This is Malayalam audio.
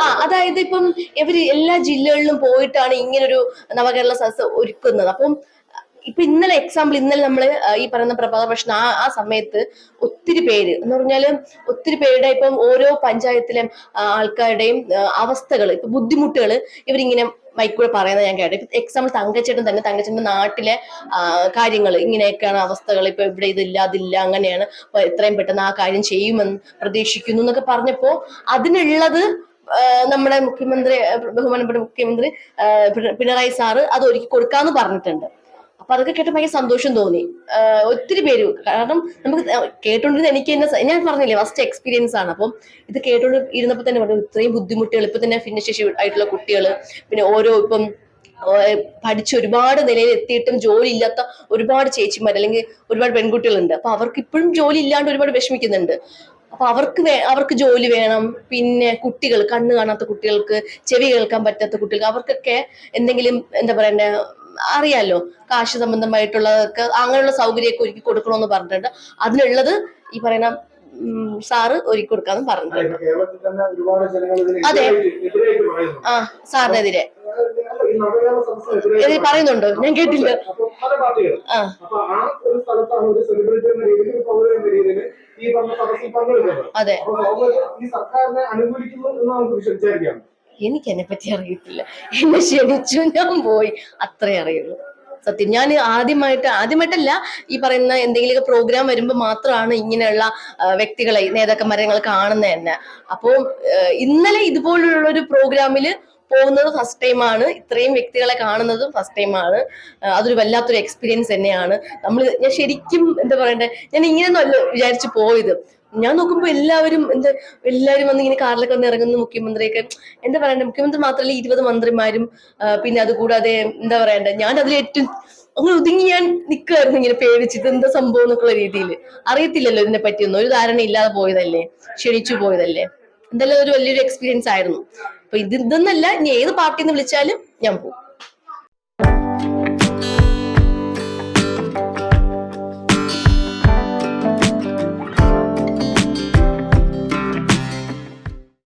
ആ അതായത് ഇപ്പം ഇവർ എല്ലാ ജില്ലകളിലും പോയിട്ടാണ് ഇങ്ങനൊരു നവകേരള സദസ് ഒരുക്കുന്നത്. അപ്പം ഇപ്പൊ ഇന്നലെ എക്സാമ്പിൾ ഇന്നലെ നമ്മൾ ഈ പറയുന്ന പ്രഭാത ഭക്ഷണം ആ ആ സമയത്ത് ഒത്തിരി പേര് എന്ന് പറഞ്ഞാൽ ഒത്തിരി പേരുടെ ഇപ്പം ഓരോ പഞ്ചായത്തിലെ ആൾക്കാരുടെയും അവസ്ഥകൾ ഇപ്പൊ ബുദ്ധിമുട്ടുകൾ ഇവരിങ്ങനെ മൈക്കൂടെ പറയുന്നത് ഞാൻ കേട്ടു. ഇപ്പൊ എക്സാമ്പിൾ തങ്കച്ചേട്ടൻ തന്നെ. തങ്കച്ചേട്ടൻ നാട്ടിലെ കാര്യങ്ങൾ ഇങ്ങനെയൊക്കെയാണ് അവസ്ഥകൾ. ഇപ്പൊ ഇവിടെ ഇതില്ല അതില്ല അങ്ങനെയാണ്. അപ്പൊ എത്രയും പെട്ടെന്ന് ആ കാര്യം ചെയ്യുമെന്ന് പ്രതീക്ഷിക്കുന്നു എന്നൊക്കെ പറഞ്ഞപ്പോ അതിനുള്ളത് നമ്മുടെ മുഖ്യമന്ത്രി ബഹുമാനപ്പെട്ട മുഖ്യമന്ത്രി പിണറായി സാറ് അത് ഒരുക്കി കൊടുക്കാന്ന് പറഞ്ഞിട്ടുണ്ട്. അപ്പൊ അതൊക്കെ കേട്ട് ഭയങ്കര സന്തോഷം തോന്നി. ഒത്തിരി പേര് കാരണം നമുക്ക് കേട്ടോണ്ടിരുന്ന എനിക്ക് തന്നെ ഞാൻ പറഞ്ഞില്ലേ ഫസ്റ്റ് എക്സ്പീരിയൻസ് ആണ്. അപ്പം ഇത് കേട്ടോണ്ട് ഇരുന്നപ്പോ തന്നെ പറഞ്ഞു ഇത്രയും ബുദ്ധിമുട്ടുകൾ ഇപ്പൊ തന്നെ ഭിന്നശേഷി ആയിട്ടുള്ള കുട്ടികൾ പിന്നെ ഓരോ ഇപ്പം പഠിച്ച് ഒരുപാട് നിലയിൽ എത്തിയിട്ടും ജോലി ഇല്ലാത്ത ഒരുപാട് ചേച്ചിമാർ അല്ലെങ്കിൽ ഒരുപാട് പെൺകുട്ടികളുണ്ട്. അപ്പൊ അവർക്ക് ഇപ്പോഴും ജോലി ഇല്ലാണ്ട് ഒരുപാട് വിഷമിക്കുന്നുണ്ട്. അപ്പൊ അവർക്ക് അവർക്ക് ജോലി വേണം. പിന്നെ കുട്ടികൾ കണ്ണ് കാണാത്ത കുട്ടികൾക്ക് ചെവി കേൾക്കാൻ പറ്റാത്ത കുട്ടികൾക്ക് അവർക്കൊക്കെ എന്തെങ്കിലും എന്താ പറയണ്ടേ അറിയാലോ കാശ് സംബന്ധമായിട്ടുള്ളതൊക്കെ അങ്ങനെയുള്ള സൗകര്യമൊക്കെ ഒരുക്കി കൊടുക്കണമെന്ന് പറഞ്ഞിട്ടുണ്ട്. അതിനുള്ളത് ഈ പറയുന്ന സാറ് ഒരുക്കി കൊടുക്കാന്ന് പറഞ്ഞിട്ടുണ്ട്. അതെ. ആ സാറിനെതിരെ. പറയുന്നുണ്ടോ. ഞാൻ കേട്ടില്ല. ആ. അതെ. ഈ സർക്കാരിനെ അനുകൂലിക്കുന്നു എന്ന് നമുക്ക് വിചാരിക്കാം എനിക്ക് എന്നെ പറ്റി അറിയത്തില്ല. എന്നെ ക്ഷണിച്ചു ഞാൻ പോയി. അത്രേ അറിയുള്ളൂ. സത്യം. ഞാൻ ആദ്യമായിട്ട് ആദ്യമായിട്ടല്ല ഈ പറയുന്ന എന്തെങ്കിലുമൊക്കെ പ്രോഗ്രാം വരുമ്പോൾ മാത്രമാണ് ഇങ്ങനെയുള്ള വ്യക്തികളെ നേതാക്കന്മാരെ കാണുന്നത് തന്നെ. അപ്പോൾ ഇന്നലെ ഇതുപോലുള്ള ഒരു പ്രോഗ്രാമിൽ പോകുന്നത് ഫസ്റ്റ് ടൈമാണ് ഇത്രയും വ്യക്തികളെ കാണുന്നതും ഫസ്റ്റ് ടൈമാണ് അതൊരു വല്ലാത്തൊരു എക്സ്പീരിയൻസ് തന്നെയാണ്. നമ്മൾ ഞാൻ ശരിക്കും എന്താ പറയണ്ടേ? ഞാൻ ഇങ്ങനെയൊന്നും അല്ല വിചാരിച്ചു പോയത്. ഞാൻ നോക്കുമ്പോ എല്ലാവരും എന്താ എല്ലാവരും വന്ന് ഇങ്ങനെ കാറിലൊക്കെ വന്ന് ഇറങ്ങുന്ന മുഖ്യമന്ത്രിയൊക്കെ. എന്താ പറയണ്ട? മുഖ്യമന്ത്രി മാത്രമല്ല ഇരുപത് മന്ത്രിമാരും പിന്നെ അതുകൂടാതെ എന്താ പറയണ്ട? ഞാൻ അതിൽ ഏറ്റവും അങ്ങനെ ഒതുങ്ങി ഞാൻ നിൽക്കുമായിരുന്നു ഇങ്ങനെ പേടിച്ചിട്ട് എന്താ സംഭവം എന്നൊക്കെയുള്ള രീതിയിൽ അറിയത്തില്ലല്ലോ ഇതിനെ പറ്റിയൊന്നും ഒരു ധാരണ ഇല്ലാതെ പോയതല്ലേ? ക്ഷണിച്ചു പോയതല്ലേ? എന്തായാലും ഒരു വലിയൊരു എക്സ്പീരിയൻസ് ആയിരുന്നു. അപ്പൊ ഇത് ഇതൊന്നല്ല ഇനി ഏത് പാർട്ടിന്ന് വിളിച്ചാലും ഞാൻ പോകും